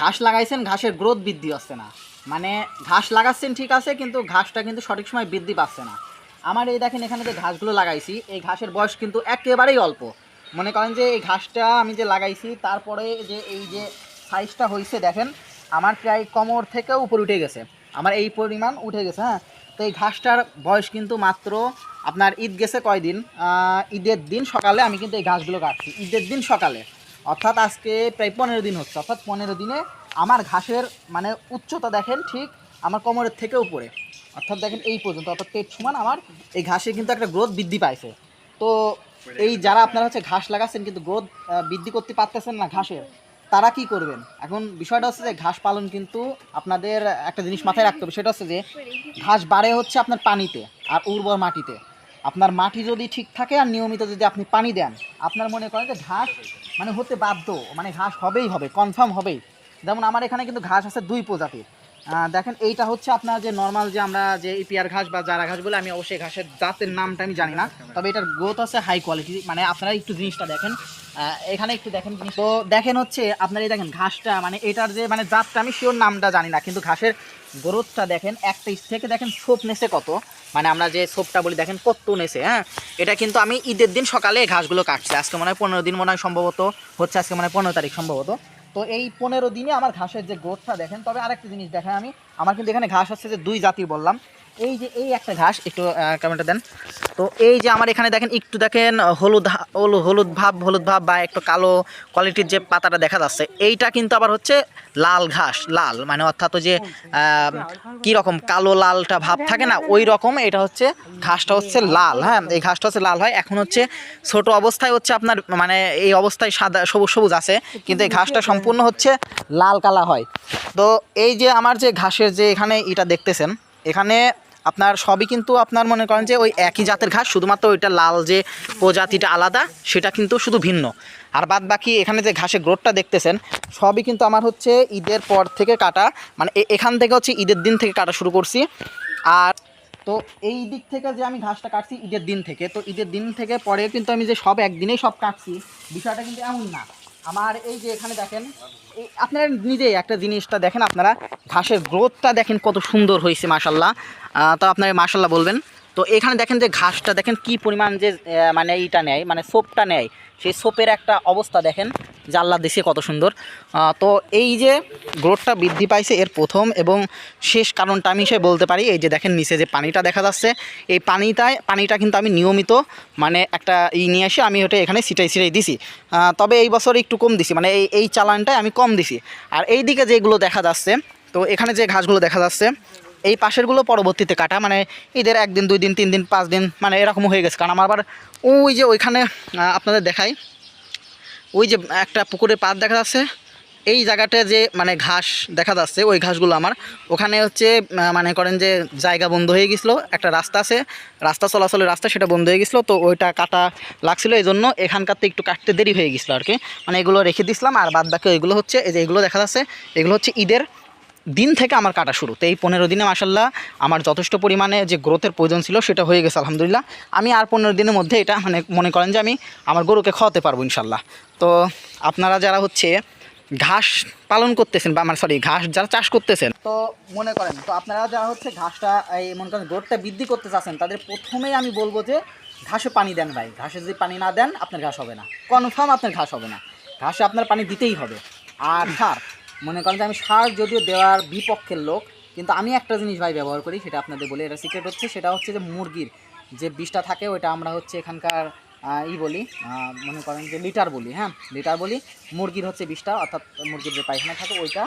ঘাস লাগাইছেন, ঘাসের গ্রোথ বৃদ্ধি হচ্ছে না। মানে ঘাস লাগাচ্ছেন ঠিক আছে, কিন্তু ঘাসটা কিন্তু সঠিক সময় বৃদ্ধি পাচ্ছে না। আমার এই দেখেন এখানে যে ঘাসগুলো লাগাইছি, এই ঘাসের বয়স কিন্তু একেবারেই অল্প। মনে করেন যে এই ঘাসটা আমি যে লাগাইছি, তারপরে যে এই যে সাইজটা হয়েছে দেখেন, আমার প্রায় কোমর থেকেও উপরে উঠে গেছে। আমার এই পরিমাণ উঠে গেছে হ্যাঁ? তো এই ঘাসটার বয়স কিন্তু মাত্র আপনার ঈদ গেছে কয়দিন? ঈদের দিন সকালে আমি কিন্তু এই ঘাসগুলো কাটছি। ঈদের দিন সকালে। অর্থাৎ আজকে প্রায় পনেরো দিন হচ্ছে। অর্থাৎ পনেরো দিনে আমার ঘাসের মানে উচ্চতা দেখেন ঠিক আমার কোমরের থেকে উপরে। অর্থাৎ দেখেন এই পর্যন্ত, অর্থাৎ পেট সমান আমার, এই ঘাসে কিন্তু একটা গ্রোথ বৃদ্ধি পাইছে। তো এই যারা আপনারা হচ্ছে ঘাস লাগাচ্ছেন কিন্তু গ্রোথ বৃদ্ধি করতে পারতেছেন না ঘাসের, তারা কি করবেন? এখন বিষয়টা হচ্ছে যে ঘাস পালন কিন্তু আপনাদের একটা জিনিস মাথায় রাখতে হবে, সেটা হচ্ছে যে ঘাস বাড়ে হচ্ছে আপনার পানিতে আর উর্বর মাটিতে। আপনার মাটি যদি ঠিক থাকে আর নিয়মিত যদি আপনি পানি দেন, আপনার মনে করেন যে ঘাস মানে হতে বাধ্য মানে ঘাস হবেই হবে কনফার্ম হবেই। যেমন আমার এখানে কিন্তু ঘাস আছে দুই প্রজাতির। দেখেন, এইটা হচ্ছে আপনার যে নর্মাল যে আমরা যে ইপিআর ঘাস বা জারা ঘাস বলে, আমি অবশ্যই ঘাসের জাতের নামটা আমি জানি না। তবে এটার গ্রোথ আছে হাই কোয়ালিটি মানে আপনারা একটু জিনিসটা দেখেন। এখানে একটু দেখেন তো দেখেন হচ্ছে, আপনার এই দেখেন ঘাসটা মানে এটার যে মানে জাতটা আমি শিওর নামটা জানি না, কিন্তু ঘাসের গ্রোথটা দেখেন, একটা থেকে দেখেন সোপ নেছে কত। মানে আমরা যে সোপটা বলি, দেখেন কত নেছে হ্যাঁ? এটা কিন্তু আমি ঈদের দিন সকালে ঘাসগুলো কাটছি। আজকে মনে হয় পনেরো দিন মনে হয় সম্ভবত, হচ্ছে আজকে মনে হয় পনেরো তারিখ সম্ভবত। তো এই পনেরো দিনে আমার ঘাসের যে গ্রোথটা দেখেন, তবে আরেকটা জিনিস দেখেন আমি, আমার কিন্তু এখানে ঘাস হচ্ছে যে দুই জাতির বললাম। এই যে, এই একটা ঘাস, একটু ক্যামেরাটা দেন। তো এই যে আমার এখানে দেখেন, একটু দেখেন, হলুদ হলুদ ভাব হলুদ ভাব বা একটু কালো কোয়ালিটির যে পাতাটা দেখা যাচ্ছে, এইটা কিন্তু আবার হচ্ছে লাল ঘাস, লাল। মানে অর্থাৎ যে কি রকম কালো লালটা ভাব থাকে না, ওই রকম এটা হচ্ছে, ঘাসটা হচ্ছে লাল হ্যাঁ? এই ঘাসটা হচ্ছে লাল হয়। এখন হচ্ছে ছোট অবস্থায় হচ্ছে আপনার মানে এই অবস্থায় সাদা, সবুজ সবুজ আছে, কিন্তু এই ঘাসটা সম্পূর্ণ হচ্ছে লাল কালা হয়। তো এই যে আমার যে ঘাসের যে এখানে এটা দেখতেছেন এখানে আপনার সবই কিন্তু আপনার মনে করেন যে ওই একই জাতের ঘাস, শুধুমাত্র ওইটা লাল যে প্রজাতিটা আলাদা, সেটা কিন্তু শুধু ভিন্ন। আর বাদ বাকি এখানে যে ঘাসের গ্রোথটা দেখতেছেন, সবই কিন্তু আমার হচ্ছে ঈদের পর থেকে কাটা মানে এখান থেকে হচ্ছে ঈদের দিন থেকে কাটা শুরু করছি। আর তো এই দিক থেকে যে আমি ঘাসটা কাটছি ঈদের দিন থেকে, তো ঈদের দিন থেকে পরে কিন্তু আমি যে সব একদিনেই সব কাটছি, বিষয়টা কিন্তু এমন না। আমার এই যে এখানে দেখেন আপনারা নিজেই একটা জিনিসটা দেখেন, আপনারা ঘাসের গ্রোথটা দেখেন কত সুন্দর হয়েছে মাসাল্লাহ তো আপনারা মাসাল্লাহ বলবেন। তো এখানে দেখেন যে ঘাসটা দেখেন কি পরিমাণ যে মানে এইটা নেয় মানে সোপটা নেয়। সেই সোপের একটা অবস্থা দেখেন। জাল্লা দেশে কত সুন্দর। তো এই যে গ্রোথটা বৃদ্ধি পাইছে এর প্রথম এবং শেষ কারণটা আমি সে বলতে পারি, এই যে দেখেন নিচে যে পানিটা দেখা যাচ্ছে, এই পানিটায়, পানিটা কিন্তু আমি নিয়মিত মানে একটা ই নিয়ে এসে আমি ওটা এখানে সিটাই সিটাই দিছি। তবে এই বছর একটু কম দিছি মানে এই এই চালানটায় আমি কম দিছি। আর এই দিকে যেগুলো দেখা যাচ্ছে, তো এখানে যে ঘাসগুলো দেখা যাচ্ছে, এই পাশেরগুলো পরবর্তীতে কাটা মানে ঈদের একদিন, দুই দিন, তিন দিন, পাঁচ দিন মানে এরকম হয়ে গেছে। কারণ আমার আবার ওই যে ওইখানে আপনাদের দেখাই ওই যে একটা পুকুরের পাত দেখা যাচ্ছে, এই জায়গাটা যে মানে ঘাস দেখা যাচ্ছে, ওই ঘাসগুলো আমার। ওখানে হচ্ছে মানে করেন যে জায়গা বন্ধ হয়ে গেছিল, একটা রাস্তা আছে, রাস্তা চলাচলের রাস্তা সেটা বন্ধ হয়ে গেছিল, তো ওইটা কাটা লাগছিল এই জন্য এখানকার তো একটু কাটতে দেরি হয়ে গেছিল আর কি। মানে এগুলো রেখে দিছিলাম, আর বাদ বাকি ওইগুলো হচ্ছে, এই যে এগুলো দেখা যাচ্ছে, এগুলো হচ্ছে ঈদের দিন থেকে আমার কাটা শুরু। তো এই পনেরো দিনে মাসাল্লাহ আমার যথেষ্ট পরিমাণে যে গ্রোথের প্রয়োজন ছিল সেটা হয়ে গেছে, আলহামদুলিল্লাহ। আমি আর পনেরো দিনের মধ্যে এটা মানে মনে করেন যে আমি আমার গরুকে খাওয়াতে পারব ইনশাল্লাহ তো আপনারা যারা হচ্ছে ঘাস পালন করতেছেন, বা আমার সরি ঘাস যারা চাষ করতেছেন, তো মনে করেন, তো আপনারা যারা হচ্ছে ঘাসটা, এই, মনে করেন গ্রোথটা বৃদ্ধি করতে চাচ্ছেন, তাদের প্রথমেই আমি বলব যে ঘাসে পানি দেন ভাই। ঘাসে যদি পানি না দেন, আপনার ঘাস হবে না। কনফার্ম আপনার ঘাস হবে না। ঘাসে আপনার পানি দিতেই হবে। আর সার মনে করেন যে আমি সার যদিও দেওয়ার বিপক্ষের লোক, কিন্তু আমি একটা জিনিস ভাই ব্যবহার করি, সেটা আপনাদের বলি, এটা সিক্রেট হচ্ছে, সেটা হচ্ছে যে মুরগির যে বিষটা থাকে, ওইটা আমরা হচ্ছে এখানকার ই বলি মনে করেন যে লিটার বলি হ্যাঁ? লিটার বলি, মুরগির হচ্ছে বিষটা, অর্থাৎ মুরগির যে পায়খানা থাকে, ওইটা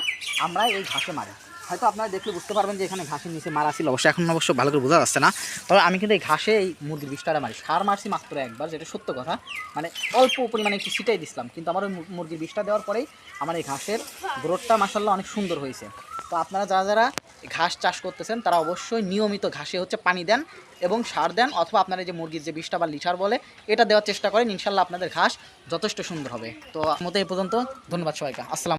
আমরা এই ঘাসে মারি। হয়তো আপনারা দেখলে বুঝতে পারবেন যে এখানে ঘাসের নিচে মারা ছিল। অবশ্যই এখন অবশ্য ভালো করে বোঝা যাচ্ছে না। তবে আমি কিন্তু এই ঘাসে এই মুরগির বিষটাটা মারি। সার মারছি মাত্র একবার, যেটা সত্য কথা। মানে অল্প পরিমাণে একটু ছিটাই দিছিলাম। কিন্তু আমার ওই মুরগির বিষটা দেওয়ার পরেই আমার এই ঘাসের গ্রোথটা মাসাল্লাহ অনেক সুন্দর হয়েছে। তো আপনারা যারা যারা ঘাস চাষ করতেছেন, তারা অবশ্যই নিয়মিত ঘাসে হচ্ছে পানি দেন এবং সার দেন, অথবা আপনারা যে মুরগির যে বিষটা বা লিটার বলে, এটা দেওয়ার চেষ্টা করেন। ইনশাল্লাহ আপনাদের ঘাস যথেষ্ট সুন্দর হবে। তো মতো এই পর্যন্ত। ধন্যবাদ সবাইকে। আসসালাম